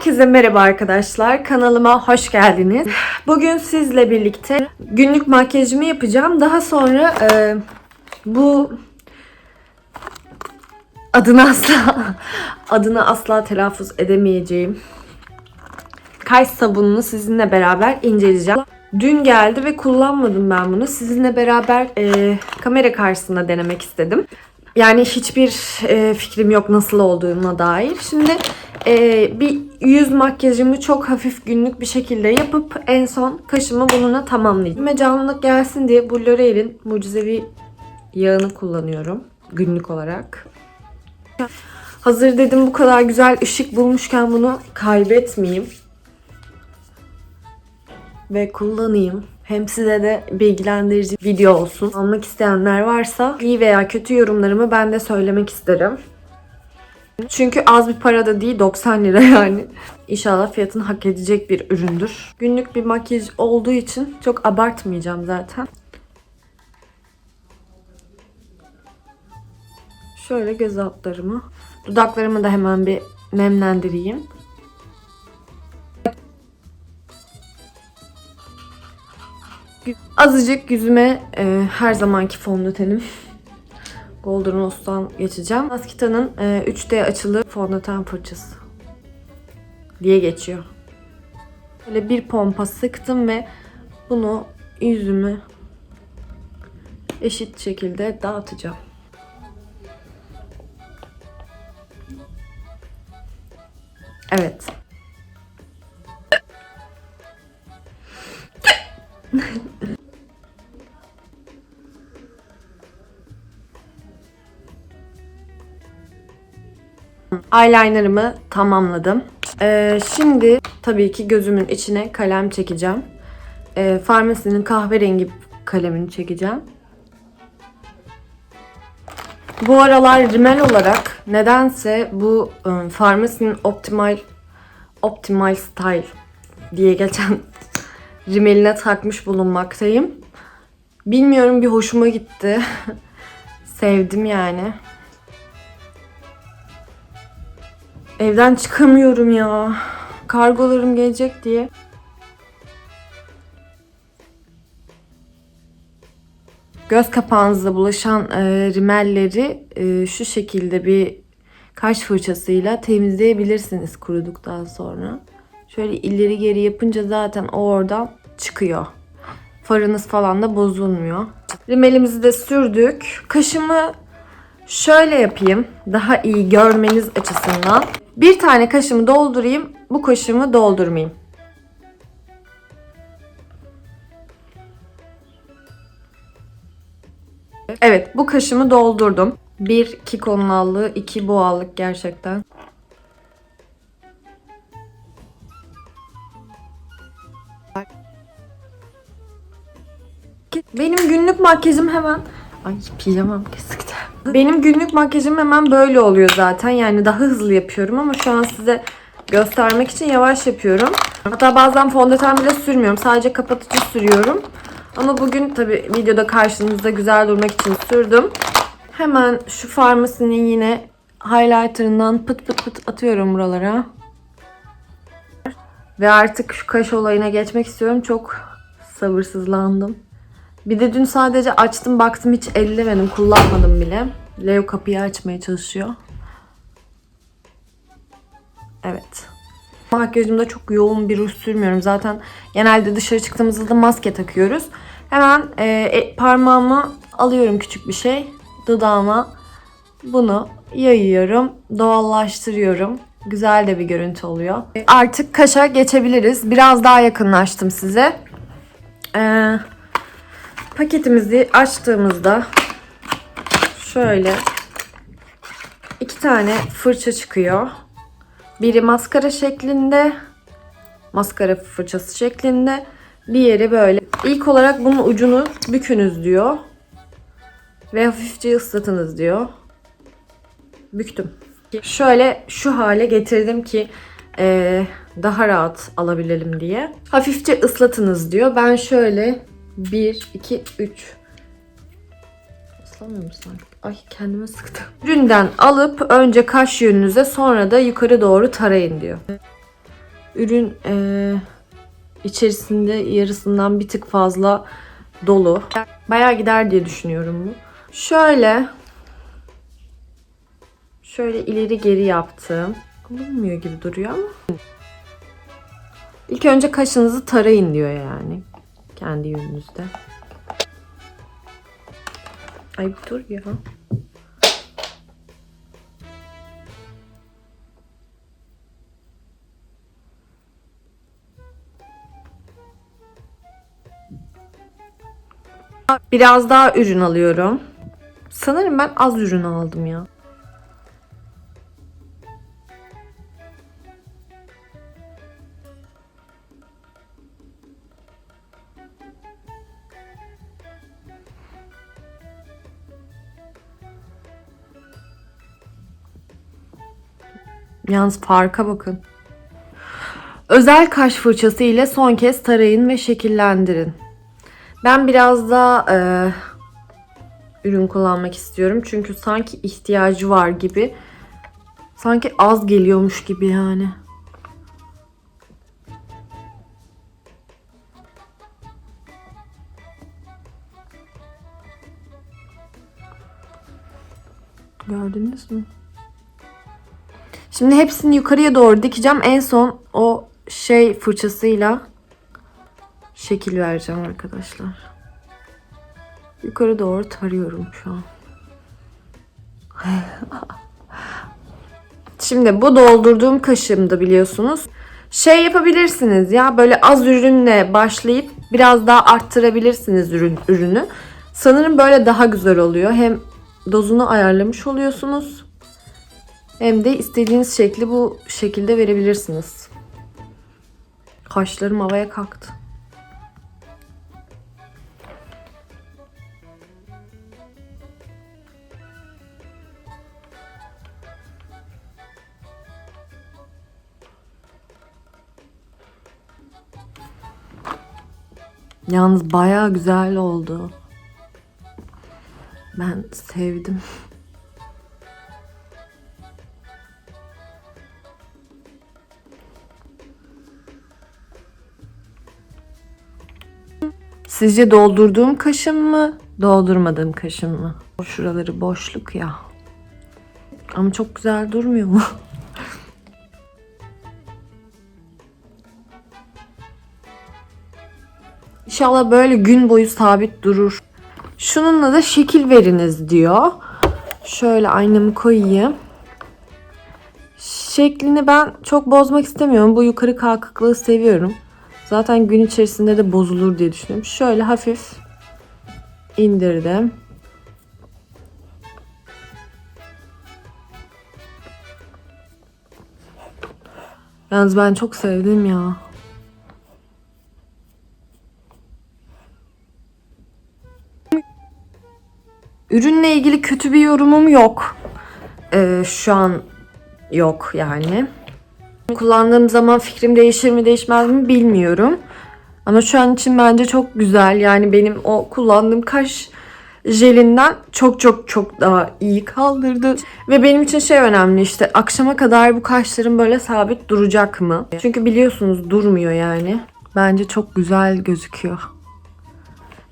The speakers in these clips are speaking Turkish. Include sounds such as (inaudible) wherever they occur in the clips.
Herkese merhaba arkadaşlar. Kanalıma hoş geldiniz. Bugün sizle birlikte günlük makyajımı yapacağım. Daha sonra e, bu adını asla (laughs) adını asla telaffuz edemeyeceğim kaş sabununu sizinle beraber inceleyeceğim. Dün geldi ve kullanmadım ben bunu. Sizinle beraber e, kamera karşısında denemek istedim. Yani hiçbir e, fikrim yok nasıl olduğuna dair. Şimdi e, bir yüz makyajımı çok hafif günlük bir şekilde yapıp en son kaşımı bununla tamamlayacağım. Ve canlılık gelsin diye bu L'Oreal'in mucizevi yağını kullanıyorum günlük olarak. Hazır dedim bu kadar güzel ışık bulmuşken bunu kaybetmeyeyim ve kullanayım. Hem size de bilgilendirici video olsun. Almak isteyenler varsa iyi veya kötü yorumlarımı ben de söylemek isterim. Çünkü az bir para da değil 90 lira yani. İnşallah fiyatını hak edecek bir üründür. Günlük bir makyaj olduğu için çok abartmayacağım zaten. Şöyle göz altlarımı. Dudaklarımı da hemen bir nemlendireyim. Azıcık yüzüme e, her zamanki fondötenim Golden Rose'dan geçeceğim. Maskita'nın e, 3D açılı fondöten fırçası diye geçiyor. Böyle bir pompa sıktım ve bunu yüzümü eşit şekilde dağıtacağım. Evet. Eyelinerımı tamamladım. Ee, şimdi tabii ki gözümün içine kalem çekeceğim. Ee, Farmasi'nin kahverengi kalemini çekeceğim. Bu aralar rimel olarak nedense bu ıı, Farmasi'nin Optimal Optimal Style diye geçen (laughs) rimeline takmış bulunmaktayım. Bilmiyorum bir hoşuma gitti. (laughs) Sevdim yani. Evden çıkamıyorum ya. Kargolarım gelecek diye. Göz kapağınıza bulaşan e, rimelleri e, şu şekilde bir kaş fırçasıyla temizleyebilirsiniz kuruduktan sonra. Şöyle ileri geri yapınca zaten o oradan çıkıyor. Farınız falan da bozulmuyor. Rimelimizi de sürdük. Kaşımı şöyle yapayım. Daha iyi görmeniz açısından. Bir tane kaşımı doldurayım. Bu kaşımı doldurmayayım. Evet bu kaşımı doldurdum. Bir Kiko'nun allığı, iki bu gerçekten. Benim günlük makyajım hemen... Ay pijamam kesikti. Benim günlük makyajım hemen böyle oluyor zaten. Yani daha hızlı yapıyorum ama şu an size göstermek için yavaş yapıyorum. Hatta bazen fondöten bile sürmüyorum. Sadece kapatıcı sürüyorum. Ama bugün tabi videoda karşınızda güzel durmak için sürdüm. Hemen şu farmasinin yine highlighterından pıt pıt pıt atıyorum buralara. Ve artık şu kaş olayına geçmek istiyorum. Çok sabırsızlandım. Bir de dün sadece açtım baktım hiç ellemedim kullanmadım bile. Leo kapıyı açmaya çalışıyor. Evet. Makyajımda çok yoğun bir ruj sürmüyorum. Zaten genelde dışarı çıktığımızda da maske takıyoruz. Hemen e, e, parmağımı alıyorum küçük bir şey. Dudağıma bunu yayıyorum. Doğallaştırıyorum. Güzel de bir görüntü oluyor. Artık kaşa geçebiliriz. Biraz daha yakınlaştım size. Eee paketimizi açtığımızda şöyle iki tane fırça çıkıyor. Biri maskara şeklinde, maskara fırçası şeklinde. Diğeri böyle. İlk olarak bunun ucunu bükünüz diyor. Ve hafifçe ıslatınız diyor. Büktüm. Şöyle şu hale getirdim ki e, daha rahat alabilelim diye. Hafifçe ıslatınız diyor. Ben şöyle 1, 2, 3. Islamıyor mu sanki? Ay kendime sıktım. Üründen alıp önce kaş yönünüze sonra da yukarı doğru tarayın diyor. Ürün eee, içerisinde yarısından bir tık fazla dolu. Bayağı gider diye düşünüyorum bu. Şöyle şöyle ileri geri yaptım. Olmuyor gibi duruyor ama. İlk önce kaşınızı tarayın diyor yani. Kendi yönünüzde. Ay dur ya. Biraz daha ürün alıyorum. Sanırım ben az ürün aldım ya. Yalnız farka bakın. Özel kaş fırçası ile son kez tarayın ve şekillendirin. Ben biraz daha e, ürün kullanmak istiyorum. Çünkü sanki ihtiyacı var gibi. Sanki az geliyormuş gibi yani. Gördünüz mü? Şimdi hepsini yukarıya doğru dikeceğim. En son o şey fırçasıyla şekil vereceğim arkadaşlar. Yukarı doğru tarıyorum şu an. (laughs) Şimdi bu doldurduğum kaşığımda biliyorsunuz. Şey yapabilirsiniz ya böyle az ürünle başlayıp biraz daha arttırabilirsiniz ürün, ürünü. Sanırım böyle daha güzel oluyor. Hem dozunu ayarlamış oluyorsunuz. Hem de istediğiniz şekli bu şekilde verebilirsiniz. Kaşlarım havaya kalktı. Yalnız bayağı güzel oldu. Ben sevdim. Sizce doldurduğum kaşım mı, doldurmadığım kaşım mı? Şuraları boşluk ya. Ama çok güzel durmuyor mu? (laughs) İnşallah böyle gün boyu sabit durur. Şununla da şekil veriniz diyor. Şöyle aynamı koyayım. Şeklini ben çok bozmak istemiyorum. Bu yukarı kalkıklığı seviyorum. Zaten gün içerisinde de bozulur diye düşünüyorum. Şöyle hafif indirdim. Yalnız ben çok sevdim ya. Ürünle ilgili kötü bir yorumum yok. Ee, şu an yok yani. Kullandığım zaman fikrim değişir mi değişmez mi bilmiyorum. Ama şu an için bence çok güzel. Yani benim o kullandığım kaş jelinden çok çok çok daha iyi kaldırdı. Ve benim için şey önemli işte akşama kadar bu kaşlarım böyle sabit duracak mı? Çünkü biliyorsunuz durmuyor yani. Bence çok güzel gözüküyor.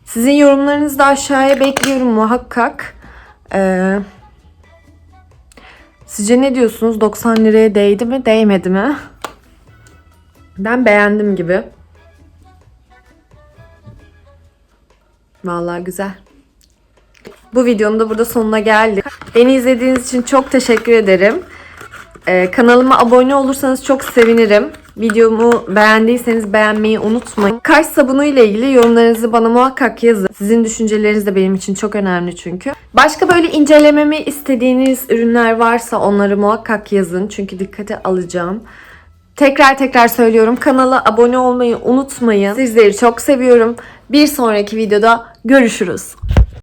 Sizin yorumlarınızı da aşağıya bekliyorum muhakkak. Ee, sizce ne diyorsunuz? 90 liraya değdi mi, değmedi mi? Ben beğendim gibi. Vallahi güzel. Bu videonun da burada sonuna geldik. Beni izlediğiniz için çok teşekkür ederim. Ee, kanalıma abone olursanız çok sevinirim. Videomu beğendiyseniz beğenmeyi unutmayın. Kaş sabunu ile ilgili yorumlarınızı bana muhakkak yazın. Sizin düşünceleriniz de benim için çok önemli çünkü. Başka böyle incelememi istediğiniz ürünler varsa onları muhakkak yazın. Çünkü dikkate alacağım. Tekrar tekrar söylüyorum. Kanala abone olmayı unutmayın. Sizleri çok seviyorum. Bir sonraki videoda görüşürüz.